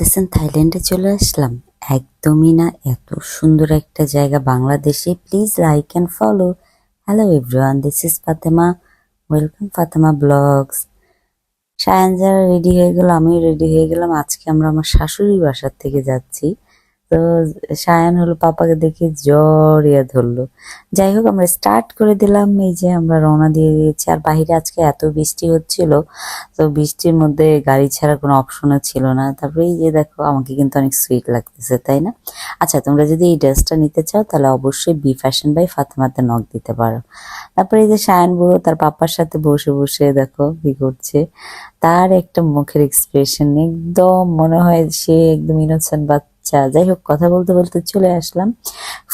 ভাবতেছেন, থাইল্যান্ডে চলে আসলাম। একদমই না, এত সুন্দর একটা জায়গা বাংলাদেশে। Please like and follow hello everyone this is Fatema welcome Fatema blogs Sayan, যারা রেডি হয়ে গেল, আমিও রেডি হয়ে গেলাম। আজকে আমরা আমার শাশুড়ি বাসার থেকে যাচ্ছি। তো সায়ান হলো পাপাকে দেখে জড়িয়ে ধরলো। যাই হোক, আমরা স্টার্ট করে দিলাম। এই যে আমরা রওনা দিয়ে দিয়েছি। আর বাইরে আজকে এত বৃষ্টি হচ্ছিল, তো বৃষ্টির মধ্যে গাড়ি ছাড়া কোনো অপশনও ছিল না। তারপরে এই যে দেখো, আমাকে কিন্তু অনেক সুইট লাগতেছে, তাই না? আচ্ছা তোমরা যদি এই ড্রেসটা নিতে চাও, তাহলে অবশ্যই বি ফ্যাশন বাই ফাতেমাতে নখ দিতে পারো। তারপরে এই যে সায়ন বুড়ো, তার পাপার সাথে বসে বসে দেখো কি করছে। তার একটা মুখের এক্সপ্রেশন একদম মনে হয় সে একদম ইনোসেন্ট বাচ্চা যাই হোক, কথা বলতে বলতে চলে আসলাম।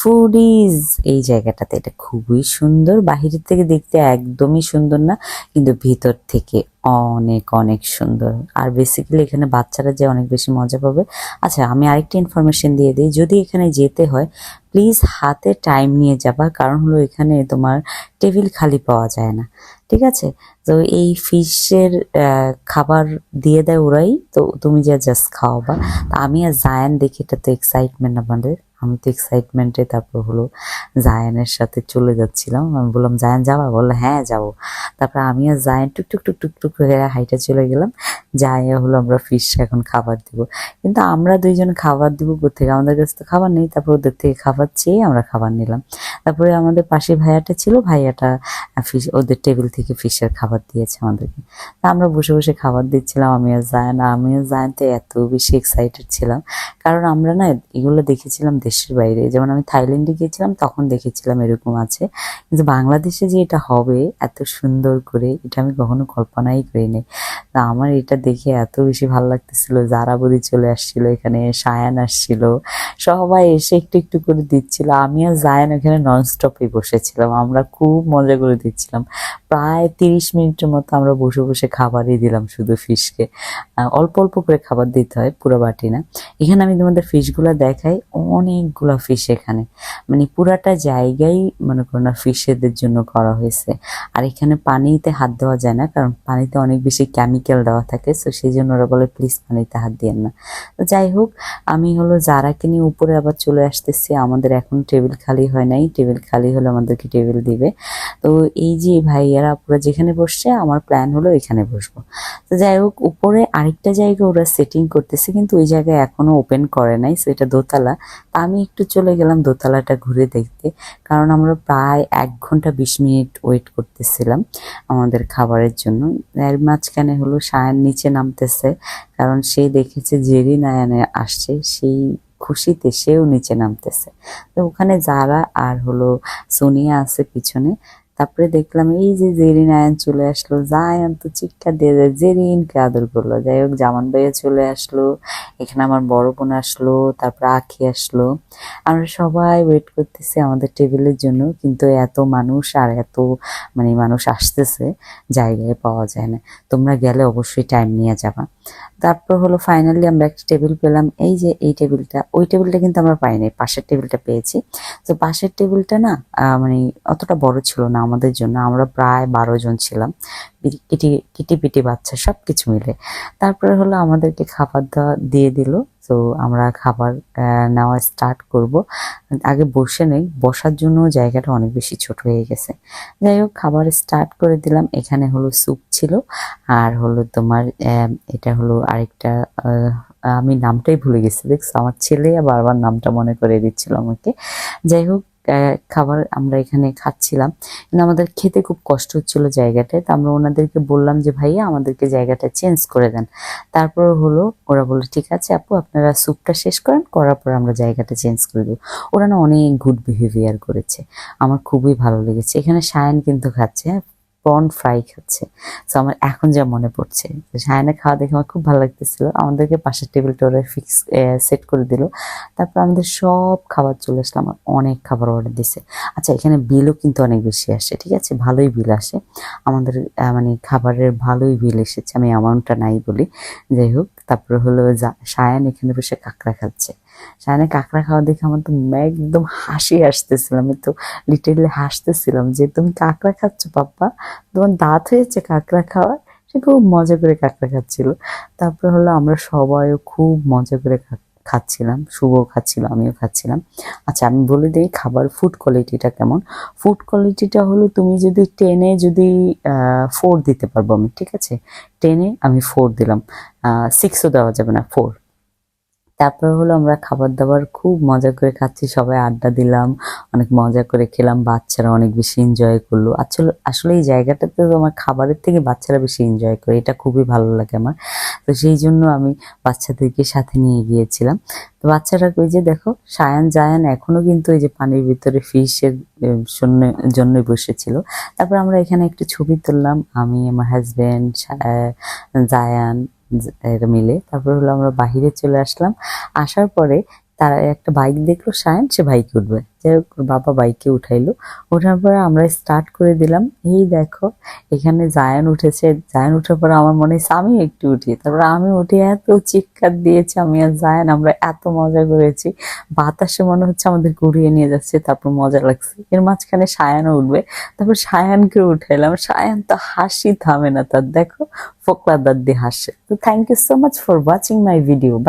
ফুডিজ এই জায়গাটাতে। এটা খুবই সুন্দর। বাহিরের থেকে দেখতে একদমই সুন্দর না, কিন্তু ভিতর থেকে অনেক অনেক সুন্দর। আর বেসিক্যালি এখানে বাচ্চারা যে অনেক বেশি মজা পাবে। আচ্ছা আমি আরেকটা ইনফরমেশন দিয়ে দিই। যদি এখানে যেতে হয় প্লিজ হাতে টাইম নিয়ে যাবা। কারণ হলো এখানে তোমার টেবিল খালি পাওয়া যায় না। ঠিক আছে? তো এই ফিশের খাবার দিয়ে দেয় ওরাই, তো তুমি যা জাস্ট খাওয়াবা। আমি আর জায়ান দেখি, এটা তো এক্সাইটমেন্ট আমাদের। আমি তো এক্সাইটমেন্টে তারপর হলো জায়ানের সাথে চলে যাচ্ছিলাম। আমি বললাম, জায়ান, যাবা? বলল হ্যাঁ যাব। তারপর আমি আর জায়ান টুকটুক টুকটুক টুক করে হাইটে চলে গেলাম। যাইয়া হলো, আমরা ফিশ এখন খাবার দিব। কিন্তু আমরা দুইজন খাবার দিব কোথেকে আমাদের কাছে তো খাবার নেই। তারপর ওদের থেকে খাবার চেয়ে আমরা খাবার নিলাম। তারপরে আমাদের পাশে ভাইয়াটা ছিল। ভাইয়াটা ফিশ ওদের টেবিল থেকে ফিশের খাবার দিয়েছে আমাদেরকে। তা আমরা বসে বসে খাবার দিচ্ছিলাম। আমি আর জায়ান আমিও জায়ান তো এত বেশি এক্সাইটেড ছিলাম। কারণ আমরা না এগুলো দেখেছিলাম দেশের বাইরে। যেমন আমি থাইল্যান্ডে গিয়েছিলাম, তখন দেখেছিলাম এরকম আছে। কিন্তু বাংলাদেশে যে এটা হবে, এত সুন্দর করে, এটা আমি কখনো কল্পনাই করিনি তা আমার এটা দেখে এত বেশি ভালো লাগতেছিল, যারা বদি চলে আসছিল, এখানে সায়ান আসছিল, সবাই এসে একটু একটু করে দিচ্ছিল। আমি আর জায়ান ওখানে ননস্টপে বসেছিলাম, আমরা খুব মজা করে দিচ্ছিলাম। প্রায় তিরিশ মিনিটের মতো আমরা বসে বসে খাবারই দিলাম শুধু ফিশকে। অল্প অল্প করে খাবার দিতে হয়, পুরো বাটি না। এখানে আমি তোমাদের ফিশগুলো দেখাই অনেকগুলো ফিশ এখানে। মানে পুরাটা জায়গায় মনে করো না ফিশেদের জন্য করা হয়েছে। আর এখানে পানিতে হাত দেওয়া যায় না, কারণ পানিতে অনেক বেশি কেমিক্যাল দেওয়া থাকে তো সেই জন্য ওরা বলে প্লিজ পানিতে হাত দিয়েন না। তো যাই হোক, আমি হলো যারাকে নিয়ে উপরে আবার চলে আসতেছি, আমাদের এখন টেবিল খালি হয় নাই টেবিল খালি হলে আমাদেরকে টেবিল দিবে। তো এই যে ভাইয়ারা পুরো যেখানে বসছে, আমার প্ল্যান হলো এখানে বসবো। তো যাই হোক, উপরে আরেকটা জায়গা ওরা সেটিং করতেছে, কিন্তু ওই জায়গায় এখনও ওপেন করে নাই সো এটা দোতলা। তা আমি একটু চলে গেলাম দোতলাটা ঘুরে দেখতে, কারণ আমরা প্রায় এক ঘণ্টা বিশ মিনিট ওয়েট করতেছিলাম আমাদের খাবারের জন্য। এর মাঝখানে হলো সায়ন নিচে নামতেছে, কারণ সে দেখেছে জেরি নায়ানে আসছে, সেই খুশিতে সেও নিচে নামতেছে। তো ওখানে যারা আর হলো সোনিয়া আছে পিছনে তারপরে দেখলাম এই যে জেরিন আয়ন চলে আসলো, জায়ান তো চিৎকার দিয়ে যায়, জেরিনকে আদর করল। যাই হোক, জামান ভাইয়া চলে আসলো, এখানে আমার বড় বোন আসলো, তারপর আখি আসলো। আমরা সবাই ওয়েট করতেছি আমাদের টেবিলের জন্য, কিন্তু এত মানুষ আর এত মানে মানুষ আসতেছে, জায়গায় পাওয়া যায় না। তোমরা গেলে অবশ্যই টাইম নিয়ে যাবা। তারপর হলো ফাইনালি আমরা একটা টেবিল পেলাম। এই যে এই টেবিলটা ওই টেবিলটা কিন্তু আমরা পাইনি পাশের টেবিলটা পেয়েছি। তো পাশের টেবিলটা না মানে অতটা বড় ছিল না আমাদের জন্য, আমরা প্রায় বারো জন ছিলাম। কিটি কিটি পিটি বাচ্চা সব কিছু মিলে। তারপরে হলো আমাদেরকে খাবার দাওয়া দিয়ে দিল। তো আমরা খাবার নেওয়া স্টার্ট করব। আগে বসে নেই, বসার জন্য জায়গাটা অনেক বেশি ছোট হয়ে গেছে। যাই হোক, খাবার স্টার্ট করে দিলাম। এখানে হলো স্যুপ ছিল। আর হলো তোমার এটা হলো আরেকটা আমি নামটাই ভুলে গেছি। দেখছ, আমার ছেলে বারবার নামটা মনে করে দিচ্ছিল আমাকে। যাই হোক খাবার আমরা এখানে খাচ্ছিলাম। কিন্তু আমাদের খেতে খুব কষ্ট হচ্ছিল জায়গাটায়। তো আমরা ওনাদেরকে বললাম যে, ভাইয়া, আমাদেরকে জায়গাটা চেঞ্জ করে দেন। তারপর হলো, ওরা বলল, ঠিক আছে আপু, আপনারা স্যুপটা শেষ করেন, করার পর আমরা জায়গাটা চেঞ্জ করে দেবো। ওরা না অনেক গুড বিহেভিয়ার করেছে। আমার খুবই ভালো লেগেছে। এখানে সায়ন কিন্তু খাচ্ছে হ্যাঁ? প্রন ফ্রাই খাচ্ছে। তো আমার এখন যা মনে পড়ছে সায়নে খাওয়া দেখে আমার খুব ভালো লাগতেছিল। আমাদেরকে পাশের টেবিলটা ওরা ফিক্স সেট করে দিল। তারপর আমাদের সব খাবার চলে আসলো, আমার অনেক খাবার অর্ডার দিছে। আচ্ছা এখানে বিলও কিন্তু অনেক বেশি আসে, ঠিক আছে? ভালোই বিল আসে। আমাদের মানে খাবারের ভালোই বিল এসেছে। আমি অ্যামাউন্টটা নাই বলি। যাই হোক, তারপরে হলো সায়ান এখানে বসে কাঁকড়া খাচ্ছে। সায়নে কাঁকড়া খাওয়া দেখে আমার তো একদম হাসি আসতেছিলাম আমি তো লিটারলি হাসতেছিলাম যে, তুমি কাঁকড়া খাচ্ছ পাপ্পা? তোমার দাঁত হয়েছে কাঁকড়া খাওয়ার? সে খুব মজা করে কাঁকড়া খাচ্ছিল। তারপরে হলো আমরা সবাইও খুব মজা করে খাচ্ছিলাম শুভ খাচ্ছিল, আমিও খাচ্ছিলাম। আচ্ছা আমি বলে দিই খাবার ফুড কোয়ালিটিটা কেমন? ফুড কোয়ালিটিটা হলো তুমি যদি টেনে যদি ফোর দিতে পারব আমি, ঠিক আছে? টেনে আমি ফোর দিলাম। সিক্সও দেওয়া যাবে না ফোর তারপরে হলো আমরা খাবার দাবার খুব মজা করে খাচ্ছি, সবাই আড্ডা দিলাম, অনেক মজা করে খেলাম, বাচ্চারা অনেক বেশি এনজয় করল। আসলে আসলে এই জায়গাটাতে তো আমার খাবারের থেকে বাচ্চারা বেশি এনজয় করে, এটা খুবই ভালো লাগে আমার। তো সেই জন্য আমি বাচ্চাদেরকে সাথে নিয়ে গিয়েছিলাম। তো বাচ্চারা ওই যে, দেখো, সায়ান জায়ান এখনও কিন্তু এই যে পানির ভিতরে ফিশের জন্য, জন্যই বসেছিল। তারপর আমরা এখানে একটু ছবি তুললাম, আমি, আমার হাজবেন্ড জায়ান এরা মিলে। তারপর হলো আমরা বাহিরে চলে আসলাম। আসার পরে তারা একটা বাইক দেখল, সায়ন, সে বাইকে উঠবে। যাই হোক বাবা বাইকে উঠাইলো। ওঠার পরে আমরা স্টার্ট করে দিলাম, এই দেখো, এখানে জায়ান উঠেছে। জায়ান উঠার পরে আমার মনে হয়েছে আমি একটু উঠি। তারপর আমি উঠে এত চিৎকার দিয়েছি আমি আর জায়ান আমরা এত মজা করেছি। বাতাসে মনে হচ্ছে আমাদের ঘুরিয়ে নিয়ে যাচ্ছে, তারপর মজা লাগছে। এর মাঝখানে সায়ানও উঠবে। তারপর সায়ানকে উঠাইলাম। সায়ান তো হাসি থামে না তার, দেখো, ফোকলা দাঁত দিয়ে হাসে। তো thank you so much for watching my video bye